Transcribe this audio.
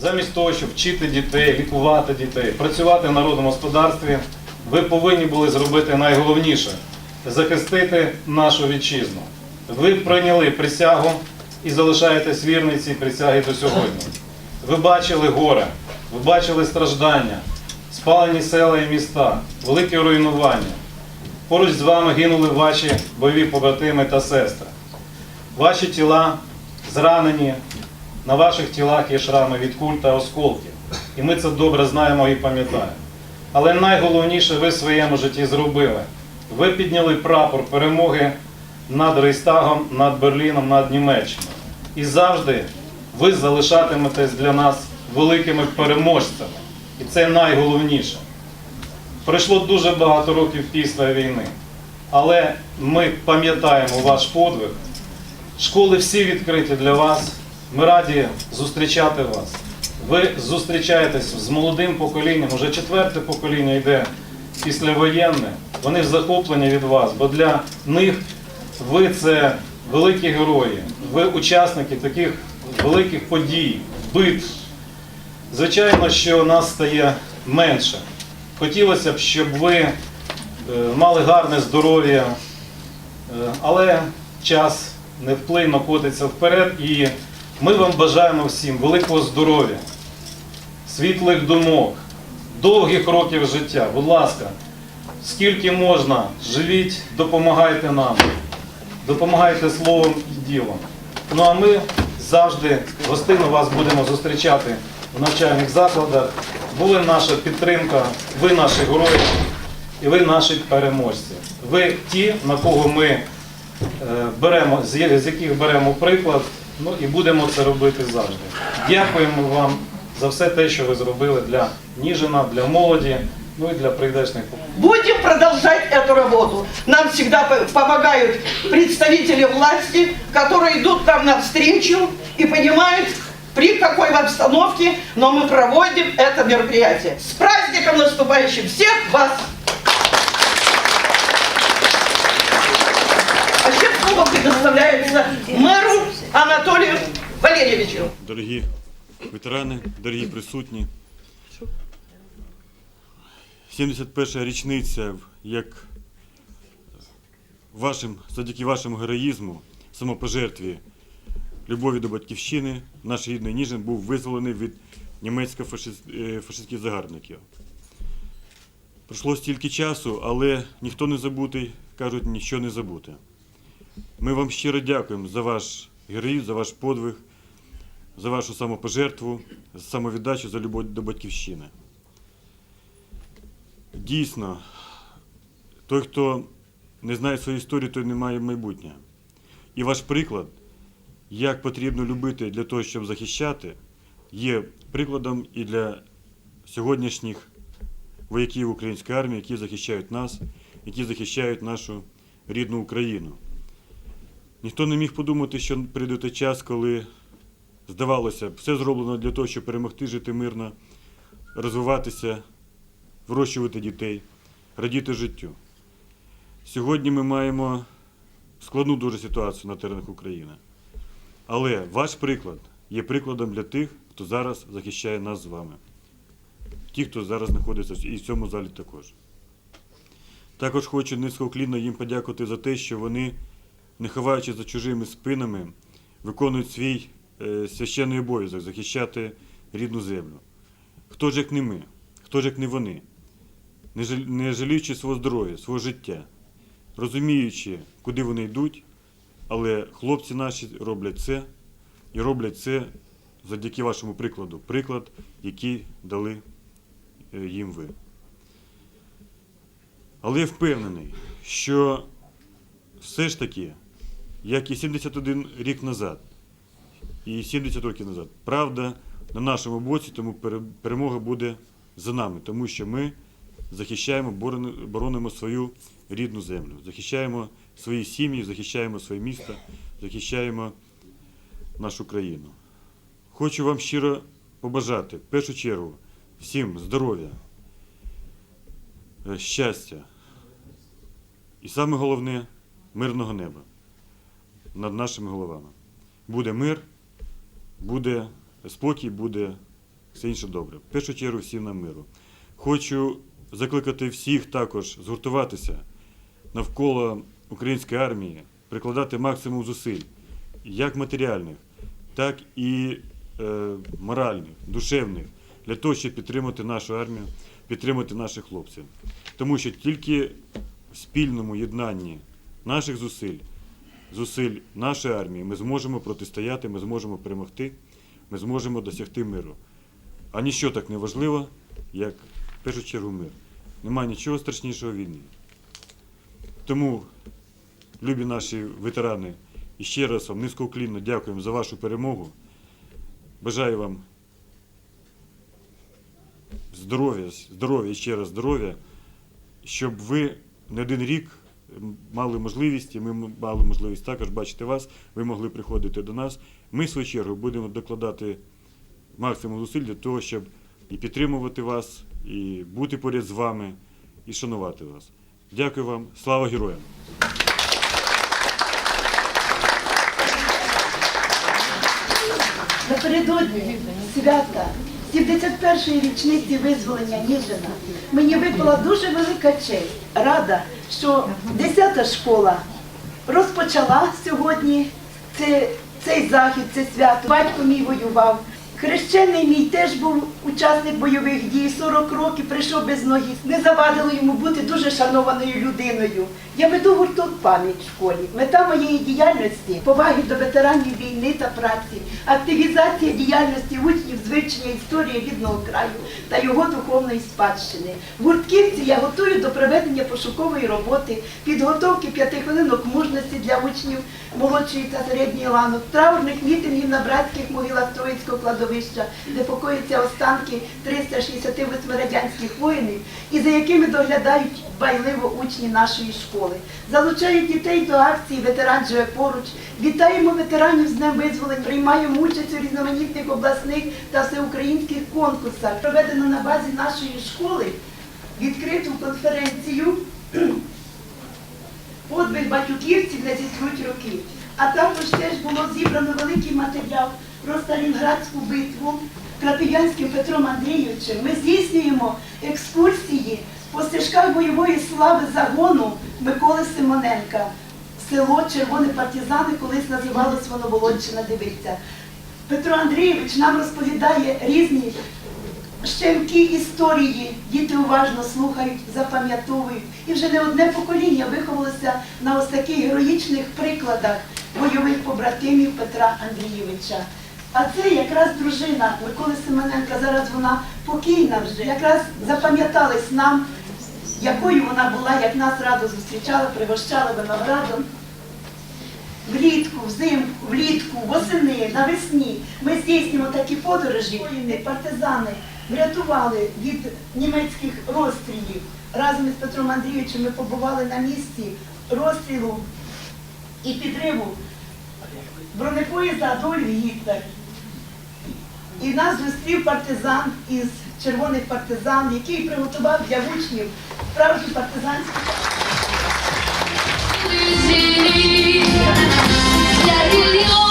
Замість того, щоб вчити дітей, лікувати дітей, працювати в народному господарстві, ви повинні були зробити найголовніше захистити нашу вітчизну. Ви прийняли присягу і залишаєтесь вірні цій присяги до сьогодні. Ви бачили горе, ви бачили страждання, спалені села і міста, велике руйнування. Поруч з вами гинули ваші бойові побратими та сестри. Ваші тіла зранені, на ваших тілах є шрами від куль та осколків. І ми це добре знаємо і пам'ятаємо. Але найголовніше ви в своєму житті зробили. Ви підняли прапор перемоги над Рейстагом, над Берліном, над Німеччиною. І завжди ви залишатиметесь для нас великими переможцями. І це найголовніше. Пройшло дуже багато років після війни. Але ми пам'ятаємо ваш подвиг. Школи всі відкриті для вас. Ми раді зустрічати вас. Ви зустрічаєтесь з молодим поколінням, уже четверте покоління йде післявоєнне. Вони в захопленні від вас, бо для них ви це великі герої, ви учасники таких великих подій, битв. Звичайно, що нас стає менше. Хотілося б, щоб ви е, мали гарне здоров'я, Е, але час невплинно котиться вперед, і ми вам бажаємо всім великого здоров'я, світлих думок, довгих років життя. Будь ласка, скільки можна, живіть, допомагайте нам, допомагайте словом і ділом. Ну а ми завжди гостинно вас будемо зустрічати в навчальних закладах. Були наша підтримка, ви наші герої і ви наші переможці. Ви ті, на кого ми беремо, з я- з яких беремо приклад, ну і будемо це робити завжди. Дякуємо вам за все те, що ви зробили для Ніжина, для молоді, ну і для прийдешних поколінь. Будем продолжать эту работу. Нам всегда по- помогают представители власти, которые идут нам навстречу и понимают, при какой обстановке, но мы проводим это мероприятие. С праздником наступающим всех вас! Слово предоставляется мэру Анатолию Валерьевичу. Дорогі ветерани, дорогі присутні. 71 річниця, як вашим, завдяки вашому героїзму, самопожертві, любові до батьківщини, наш рідний Ніжин був визволений від німецько-фашистських загарбників. Пройшло стільки часу, але ніхто не забутий, кажуть, ніщо не забуте. Ми вам щиро дякуємо за ваш героїзм, за ваш подвиг за вашу самопожертву, за самовіддачу, за любов до батьківщини. Дійсно, той, хто не знає свою історію, той не має майбутнього. І ваш приклад, як потрібно любити для того, щоб захищати, є прикладом і для сьогоднішніх вояків української армії, які захищають нас, які захищають нашу рідну Україну. Ніхто не міг подумати, що прийде той час, коли здавалося все зроблено для того, щоб перемогти, жити мирно, розвиватися, вирощувати дітей, радіти життю. Сьогодні ми маємо складну дуже ситуацію на теренах України. Але ваш приклад є прикладом для тих, хто зараз захищає нас з вами. Ті, хто зараз знаходиться і в цьому залі також. Також хочу низькоклінно їм подякувати за те, що вони, не ховаючи за чужими спинами, виконують свій е, священний обов'язок захищати рідну землю. Хто ж як не ми, хто ж як не вони, не жаліючи свого здоров'я, свого життя, розуміючи, куди вони йдуть, але хлопці наші роблять це і роблять це завдяки вашому прикладу. Приклад, який дали е, їм ви. Але я впевнений, що все ж таки, як і 71 рік назад, і 70 років назад. Правда на нашому боці, тому перемога буде за нами, тому що ми захищаємо, боронимо свою рідну землю, захищаємо свої сім'ї, захищаємо своє місто, захищаємо нашу країну. Хочу вам щиро побажати, в першу чергу, всім здоров'я, е, щастя і саме головне мирного неба над нашими головами. буде мир, буде спокій, буде все інше добре. В першу чергу всім нам миру. Хочу закликати всіх також згуртуватися навколо української армії, прикладати максимум зусиль, як матеріальних, так і е, моральних, душевних, для того, щоб підтримати нашу армію, підтримати наших хлопців. Тому що тільки в спільному єднанні наших зусиль, зусиль нашої армії, ми зможемо протистояти, ми зможемо перемогти, ми зможемо досягти миру. А ніщо так не важливо, як в першу чергу мир. Немає нічого страшнішого війни. Тому, любі наші ветерани, і ще раз вам низькоуклінно дякуємо за вашу перемогу. Бажаю вам здоров'я, здоров'я ще раз здоров'я, щоб ви не один рік мали можливість, і ми мали можливість також бачити вас, ви могли приходити до нас. Ми, в свою чергу, будемо докладати максимум зусиль для того, щоб і підтримувати вас, і бути поряд з вами, і шанувати вас. Дякую вам, слава героям! Напередодні свята 71-ї річниці визволення Ніжина мені випала дуже велика честь. Рада, що 10-та школа розпочала сьогодні це, цей захід, це свято. Батько мій воював. Хрещений мій теж був учасник бойових дій, 40 років прийшов без ноги. Не завадило йому бути дуже шанованою людиною. Я веду гурток пам'ять в школі. Мета моєї діяльності поваги до ветеранів війни та праці, активізація діяльності учнів з історії рідного краю та його духовної спадщини. В гуртківці я готую до проведення пошукової роботи, підготовки п'яти хвилинок мужності для учнів молодшої та середньої ланок, траурних мітингів на братських могилах Троїцького кладовища, де покоїться останки 368 радянських воїнів, і за якими доглядають байливо учні нашої школи. Залучають дітей до акції Ветеран живе поруч. Вітаємо ветеранів з Днем визволень, приймаємо участь у різноманітних обласних та всеукраїнських конкурсах. Проведено на базі нашої школи відкриту конференцію подвиг батьківців на зітруть років. А також теж було зібрано великий матеріал про Сталінградську битву Крапів'янським Петром Андрійовичем. Ми здійснюємо екскурсії по стежках бойової слави загону Миколи Симоненка. Село Червоні партизани колись називалось воно Володьчина, дивиться. Петро Андрійович нам розповідає різні щемкі історії. Діти уважно слухають, запам'ятовують. І вже не одне покоління виховалося на ось таких героїчних прикладах бойових побратимів Петра Андрійовича. А це якраз дружина Миколи Семененка, зараз вона покійна вже. Якраз запам'ятались нам, якою вона була, як нас радо зустрічала, пригощала виноградом. Влітку, взимку, влітку, восени, навесні ми здійснюємо такі подорожі. Воїни, партизани врятували від німецьких розстрілів. Разом із Петром Андрійовичем ми побували на місці розстрілу і підриву бронепоїзда Адольф Гітлер. І нас зустрів партизан із червоних партизан, який приготував для учнів справжні партизанські. Для